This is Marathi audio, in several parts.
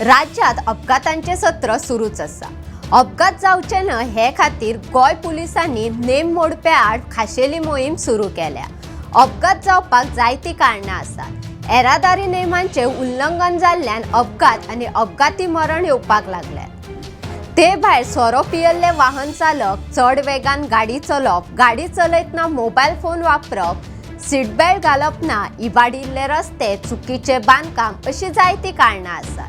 राज्यात अपघातांचे सत्र सुरूच आसा अपघात जावचे न्हय हे खातीर गोंय पुलिसांनी नेम मोडप्या आड खाशेली मोहीम सुरू केल्या. अपघात जावपाक जायतीं कारणां आसात. येरादारी नेमांचे उल्लंघन जाल्ल्यान अपघात आनी अपघाती मरण येवपाक लागल्यात. ते भायर सोरो पियल्ले वाहन चालक चड वेगान गाडी चलप गाडी चलयतना मोबायल फोन वापरप सीट बेल्ट घालप ना इबाडिल्ले रस्ते चुकीचे बांदकाम अशीं जायतीं कारणां आसात.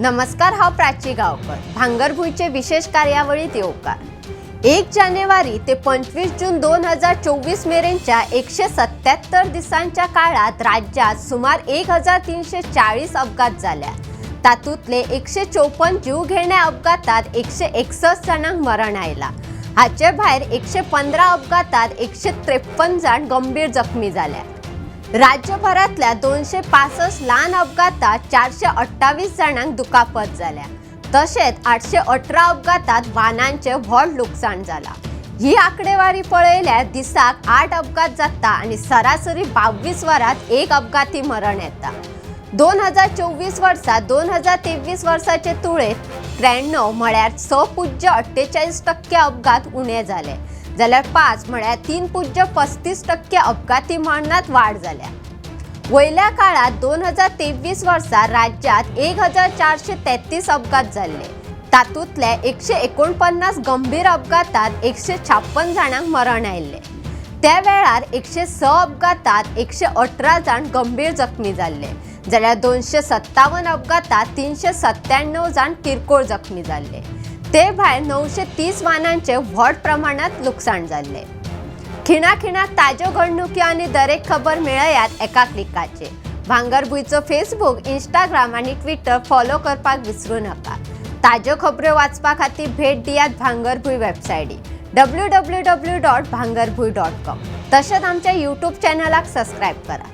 नमस्कार हांव प्राची गांवकर. भांगरभूंयचे विशेष कार्यावळीत येवकार एक जानेवारी ते पंचवीस जून दोन हजार चोवीस मेरेनच्या एकशे सत्याहत्तर दिसांच्या काळात राज्यात सुमार एक हजार तीनशे चाळीस अपघात जाल्या तातूंतले एकशे चोपन्न जीव घेण्या अपघातात एकशे एकसष्ट जाणांक मरण आयला. हाचे भायर एकशे पंदरा अपघातात एकशे त्रेपन्न जाण गंभीर जखमी जाल्या राज्यभरातल्या दोनशे पासष्ट ल्हान अपघातात चारशे अठ्ठावीस जाणांक दुखापत जाल्या तशेंच आठशे अठरा अपघातात वाहनांचे व्हड लुकसाण जाला ही आंकडेवारी पळयल्यार दिसाक आठ अपघात जाता आनी सरासरी बावीस वरात एक अपघाती मरण येता. दोन हजार चोवीस वर्सा दोन हजार तेवीस वर्साचे तुळेत त्र्याण्णव म्हळ्यार स पुज्य अठ्ठेचाळीस टक्के अपघात उणे जाले जाल्यार पांच म्हळ्यार तीन पुज्य पस्तीस टक्के अपघाती मरणांत वाड जाल्या वयल्या काळात दोन हजार तेवीस वर्सा राज्यात एक हजार चारशे तेहतीस अपघात जाल्ले तातूंतले एकशे एकोणपन्नास गंभीर अपघातात एकशे छाप्पन जाणांक मरण आयिल्ले त्या वेळार एकशे स अपघातात एकशे अठरा जाण गंभीर जखमी जाल्ले जाल्यार दोनशे सत्तावन अपघातात तीनशे सत्त्याण्णव जाण किरकोळ जखमी जाल्ले ते भायर णवशे तीस वाहनांचे व्हड प्रमाणात लुकसाण जाल्ले खिणा खिणा ताज्यो घडणुकी आनी दरेक खबर मेळयात एका क्लिकाचेर भांगरभूंयचो फेसबूक इंस्टाग्राम आनी ट्विटर फॉलो करपाक विसरूं नाका. ताज्यो खबरो वाचपा खातीर भेट दियात भांगरभूंय वेबसायटी W W W dot Bhangarbhuin dot com तशेंच आमच्या यूट्यूब चॅनलाक सबस्क्रायब करा.